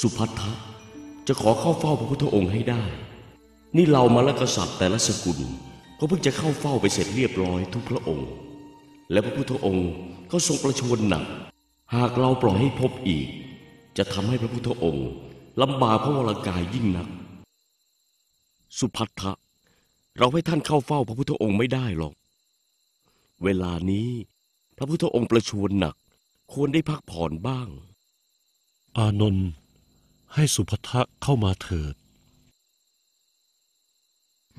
สุพัทธะจะขอเข้าเฝ้าพระพุทธองค์ให้ได้ นี่เรามาละกษัตริย์แต่ละสกุลก็เพิ่งจะเข้าเฝ้าไปเสร็จเรียบร้อยทุกพระองค์ และพระพุทธองค์ก็ทรงประชวรหนัก หากเราปล่อยให้พบอีก จะทำให้พระพุทธองค์ลำบากพระวรากายยิ่งนัก สุพัทธะเราให้ท่านเข้าเฝ้าพระพุทธองค์ไม่ได้หรอก เวลานี้พระพุทธองค์ประชวรหนัก ควรได้พักผ่อนบ้าง อานนท์ ให้สุภัทะเข้ามาเถิด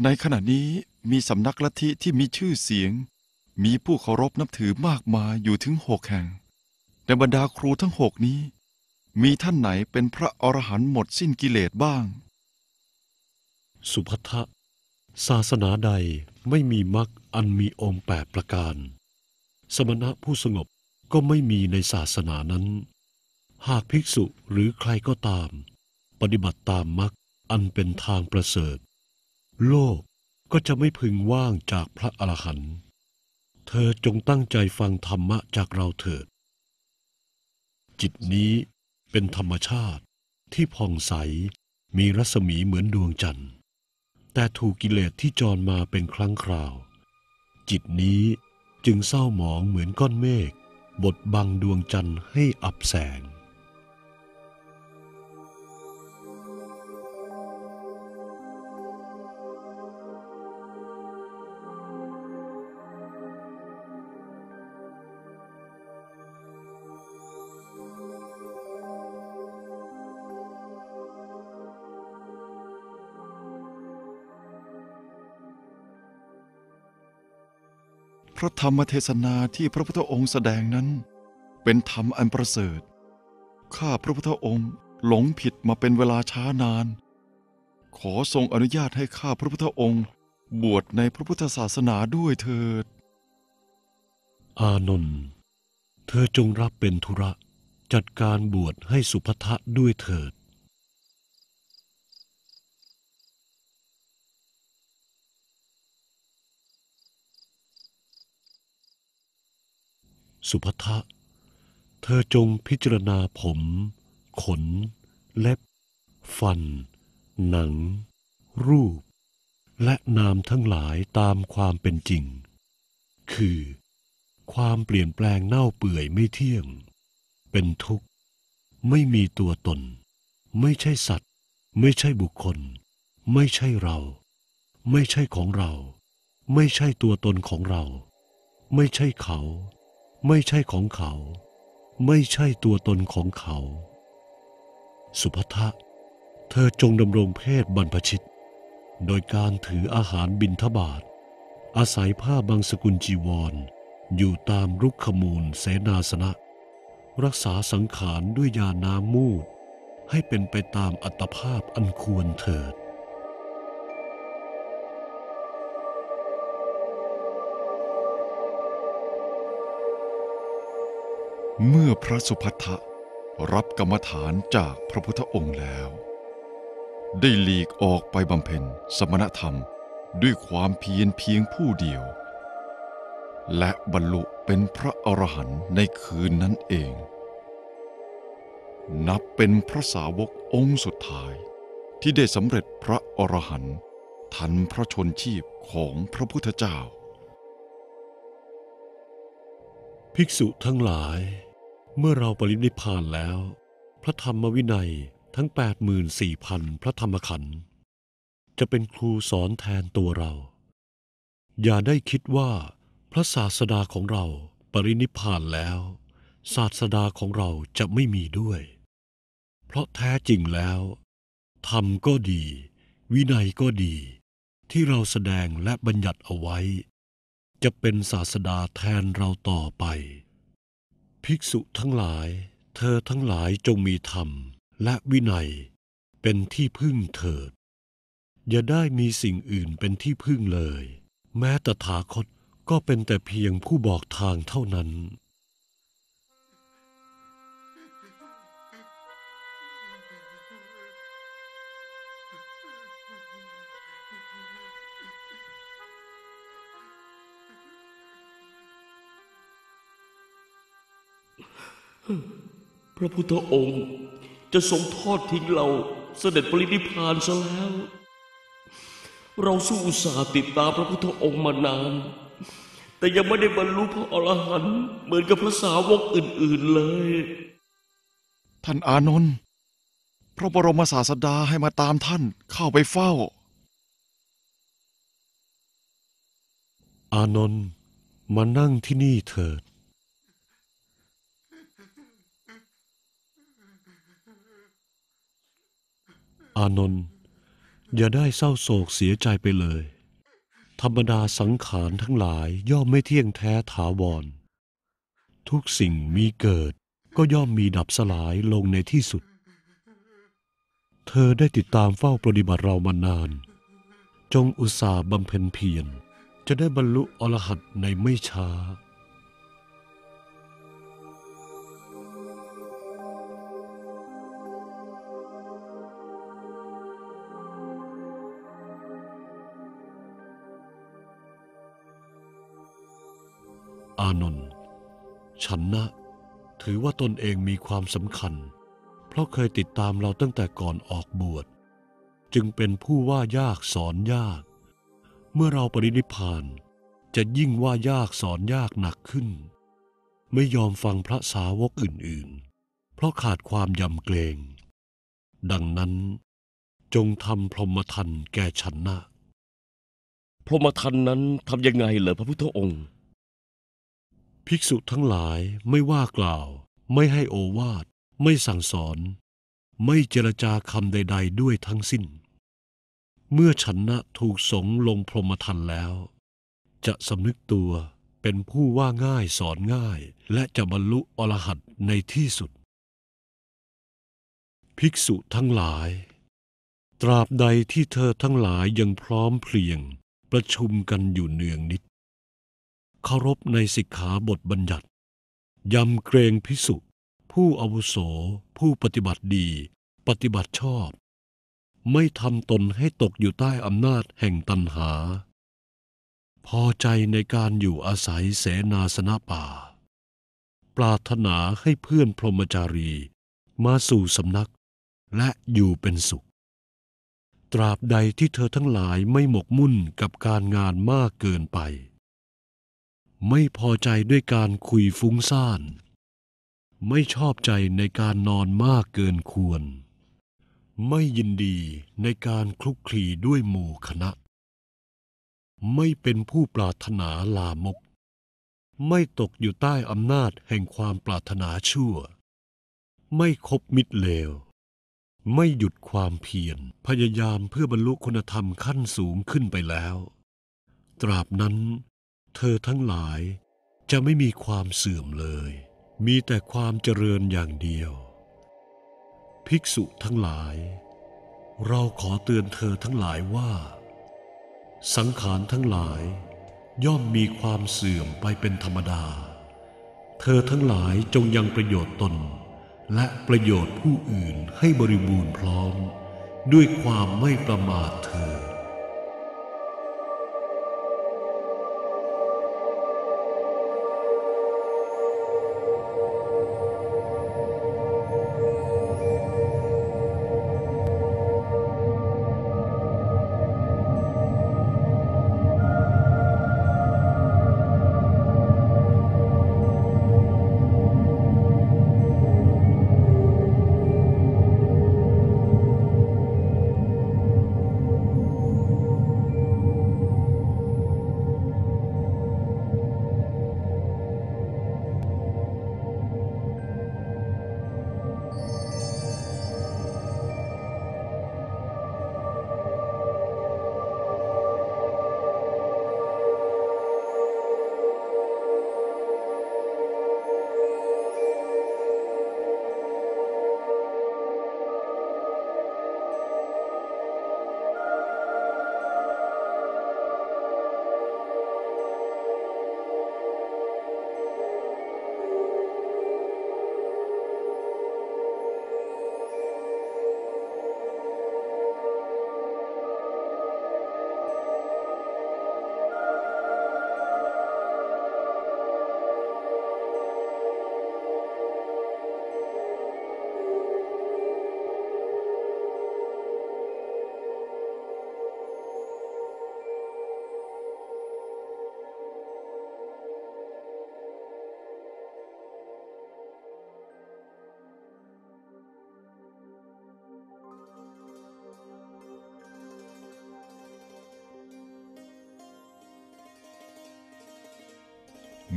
ในขณะนี้มีสำนักลัทธิที่มีชื่อเสียง มีผู้เคารพนับถือมากมายอยู่ถึงหกแห่ง ในบรรดาครูทั้งหกนี้ มีท่านไหนเป็นพระอรหันต์หมดสิ้นกิเลสบ้าง สุภัทะศาสนาใดไม่มีมรรคอันมีองค์แปดประการ สมณะผู้สงบก็ไม่มีในศาสนานั้น หากภิกษุหรือใครก็ตาม ปฏิบัติตามมรรคอันเป็นทางประเสริฐ โลกก็จะไม่พึงว่างจากพระอรหันต์เธอจงตั้งใจฟังธรรมะจากเราเถิด จิตนี้เป็นธรรมชาติที่ผ่องใสมีรัศมีเหมือนดวงจันทร์ แต่ถูกกิเลสที่จรมาเป็นครั้งคราว จิตนี้จึงเศร้าหมองเหมือนก้อนเมฆบดบังดวงจันทร์ให้อับแสง พระธรรมเทศนาที่พระพุทธองค์แสดงนั้น เป็นธรรมอันประเสริฐ ข้าพระพุทธองค์หลงผิดมาเป็นเวลาช้านาน ขอทรงอนุญาตให้ข้าพระพุทธองค์บวชในพระพุทธศาสนาด้วยเถิด อานนท์ เธอจงรับเป็นธุระ จัดการบวชให้สุภัทะด้วยเถิด สุภัทะเธอจงพิจารณาผม ขน เล็บ ฟัน หนัง รูป และนามทั้งหลายตามความเป็นจริง คือ ความเปลี่ยนแปลงเน่าเปื่อยไม่เที่ยง เป็นทุกข์ ไม่มีตัวตน ไม่ใช่สัตว์ ไม่ใช่บุคคล ไม่ใช่เรา ไม่ใช่ของเรา ไม่ใช่ตัวตนของเรา ไม่ใช่เขา ไม่ใช่ของเขา ไม่ใช่ตัวตนของเขา สุภัทะเธอจงดำรงเพศบรรพชิต โดยการถืออาหารบิณฑบาตอาศัยผ้าบางสกุลจีวร อยู่ตามรุกขมูลเสนาสนะ รักษาสังขารด้วยยาน้ำมูด ให้เป็นไปตามอัตภาพอันควรเถิด เมื่อพระสุภัททะรับกรรมฐานจากพระพุทธองค์แล้ว ได้หลีกออกไปบำเพ็ญสมณธรรมด้วยความเพียรเพียงผู้เดียว และบรรลุเป็นพระอรหันต์ในคืนนั้นเอง นับเป็นพระสาวกองค์สุดท้ายที่ได้สำเร็จพระอรหันต์ทันพระชนชีพของพระพุทธเจ้า ภิกษุทั้งหลาย เมื่อเราปรินิพานแล้ว พระธรรมวินัยทั้ง 84,000 พระธรรมขันธ์จะเป็นครูสอนแทนตัวเรา อย่าได้คิดว่าพระศาสดาของเราปรินิพานแล้ว ศาสดาของเราจะไม่มีด้วย เพราะแท้จริงแล้วธรรมก็ดี วินัยก็ดี ที่เราแสดงและบัญญัติเอาไว้ จะเป็นศาสดาแทนเราต่อไป ภิกษุทั้งหลาย เธอทั้งหลายจงมีธรรมและวินัย เป็นที่พึ่งเถิด อย่าได้มีสิ่งอื่นเป็นที่พึ่งเลย แม้ตถาคตก็เป็นแต่เพียงผู้บอกทางเท่านั้น พระพุทธองค์จะทรงทอดทิ้งเราเสด็จปรินิพพานซะแล้ว เราสู้อุตสาห์ติดตามพระพุทธองค์มานาน แต่ยังไม่ได้บรรลุพระอรหันต์เหมือนกับพระสาวกอื่น ๆเลย ท่านอานนท์พระบรมศาสดาให้มาตามท่านเข้าไปเฝ้า อานนท์มานั่งที่นี่เถิด อานนท์อย่าได้เศร้าโศกเสียใจไปเลย ธรรมดาสังขารทั้งหลายย่อมไม่เที่ยงแท้ถาวร ทุกสิ่งมีเกิดก็ย่อมมีดับสลายลงในที่สุด เธอได้ติดตามเฝ้าปฏิบัติเรามานาน จงอุตส่าห์บำเพ็ญเพียรจะได้บรรลุอรหัตในไม่ช้า อานนท์ฉันนะถือว่าตนเองมีความสำคัญ เพราะเคยติดตามเราตั้งแต่ก่อนออกบวช จึงเป็นผู้ว่ายากสอนยาก เมื่อเราปรินิพานจะยิ่งว่ายากสอนยากหนักขึ้น ไม่ยอมฟังพระสาวกอื่นๆ เพราะขาดความยำเกรง ดังนั้นจงทำพรหมทันแก่ฉันนะ พรหมทันนั้นทำยังไงเหรอพระพุทธองค์ ภิกษุทั้งหลายไม่ว่ากล่าว ไม่ให้โอวาท ไม่สั่งสอน ไม่เจรจาคำใด ๆ ด้วยทั้งสิ้น เมื่อฉันะถูกสงลงพรหมทันแล้ว จะสำนึกตัวเป็นผู้ว่าง่ายสอนง่าย และจะบรรลุอรหัตในที่สุด ภิกษุทั้งหลาย ตราบใดที่เธอทั้งหลายยังพร้อมเพรียง ประชุมกันอยู่เนืองนิด เคารพในสิกขาบทบัญญัติ ยำเกรงพิสุผู้อาวุโส ผู้ปฏิบัติดี ปฏิบัติชอบ ไม่ทำตนให้ตกอยู่ใต้อำนาจแห่งตัณหา พอใจในการอยู่อาศัยเสนาสนะป่า ปรารถนาให้เพื่อนพรหมจารีมาสู่สำนักและอยู่เป็นสุข ตราบใดที่เธอทั้งหลายไม่หมกมุ่นกับการงานมากเกินไป ไม่พอใจด้วยการคุยฟุ้งซ่าน ไม่ชอบใจในการนอนมากเกินควร ไม่ยินดีในการคลุกคลีด้วยหมู่คณะ ไม่เป็นผู้ปรารถนาลามก ไม่ตกอยู่ใต้อำนาจแห่งความปรารถนาชั่ว ไม่คบมิตรเลว ไม่หยุดความเพียรพยายามเพื่อบรรลุคุณธรรมขั้นสูงขึ้นไปแล้ว ตราบนั้น เธอทั้งหลายจะไม่มีความเสื่อมเลย มีแต่ความเจริญอย่างเดียว ภิกษุทั้งหลาย เราขอเตือนเธอทั้งหลายว่า สังขารทั้งหลาย ย่อมมีความเสื่อมไปเป็นธรรมดา เธอทั้งหลายจงยังประโยชน์ตน และประโยชน์ผู้อื่นให้บริบูรณ์พร้อม ด้วยความไม่ประมาทเธอ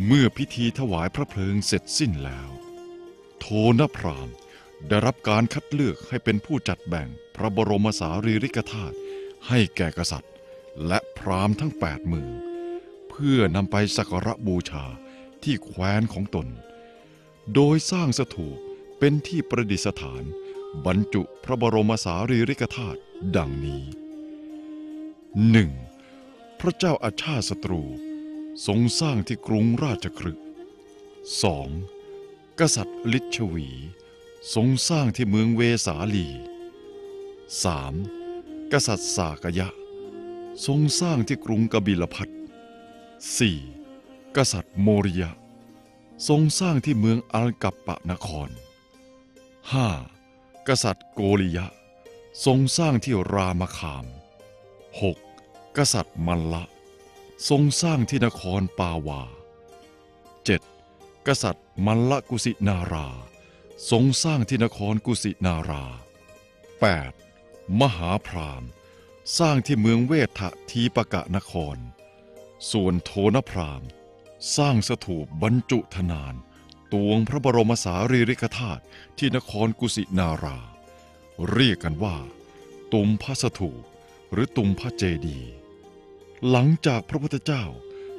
เมื่อพิธีถวายพระเพลิงเสร็จสิ้นแล้ว โทนพรามได้รับการคัดเลือกให้เป็นผู้จัดแบ่งพระบรมสารีริกธาตุให้แก่กษัตริย์ และพราหมณ์ทั้งแปดเมืองเพื่อนำไปสักการะบูชาที่แคว้นของตน โดยสร้างสถูปเป็นที่ประดิษฐาน บรรจุพระบรมสารีริกธาตุดังนี้ 1. พระเจ้าอาชาติศัตรู ทรงสร้างที่กรุงราชครึก 2. กษัตริย์ลิชวี ทรงสร้างที่เมืองเวสาลี 3. กษัตริย์สากยะ ทรงสร้างที่กรุงกบิลพัท 4. กษัตริย์โมริยะ ทรงสร้างที่เมืองอัลกัปปะนคร 5. กษัตริย์โกริยะ ทรงสร้างที่รามคาม 6. กษัตริย์มัลละ ทรงสร้างที่นครปาวา 7. กษัตริย์มัลลกุสินารา ทรงสร้างที่นครกุสินารา 8. มหาพรามสร้างที่เมืองเวทะทีปกะนคร ส่วนโทนพรามสร้างสถูปบรรจุธนาน ตวงพระบรมสารีริกธาตุที่นครกุสินารา เรียกกันว่า ตุมพระสถูปหรือตุมพระเจดีย์ หลังจากพระพุทธเจ้า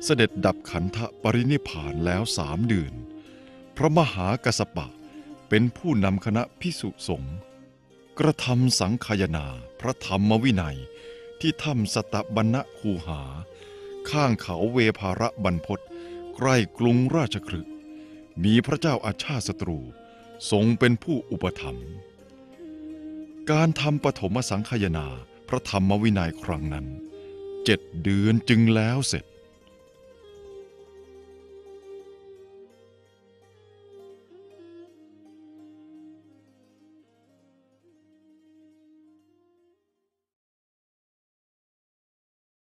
เสด็จดับขันธปรินิพานแล้วสามเดือน พระมหากัสสปะเป็นผู้นำคณะพิสุสงฆ์กระทำสังคายนาพระธรรมวินัยที่ถ้ำสตบันณคูหา ข้างเขาเวภาระบรรพตใกล้กรุงราชครึกมีพระเจ้าอาชาติศัตรูทรงเป็นผู้อุปถัมภ์การทำปฐมสังคายนาพระธรรมวินัยครั้งนั้น เจ็ดเดือนจึงแล้วเสร็จ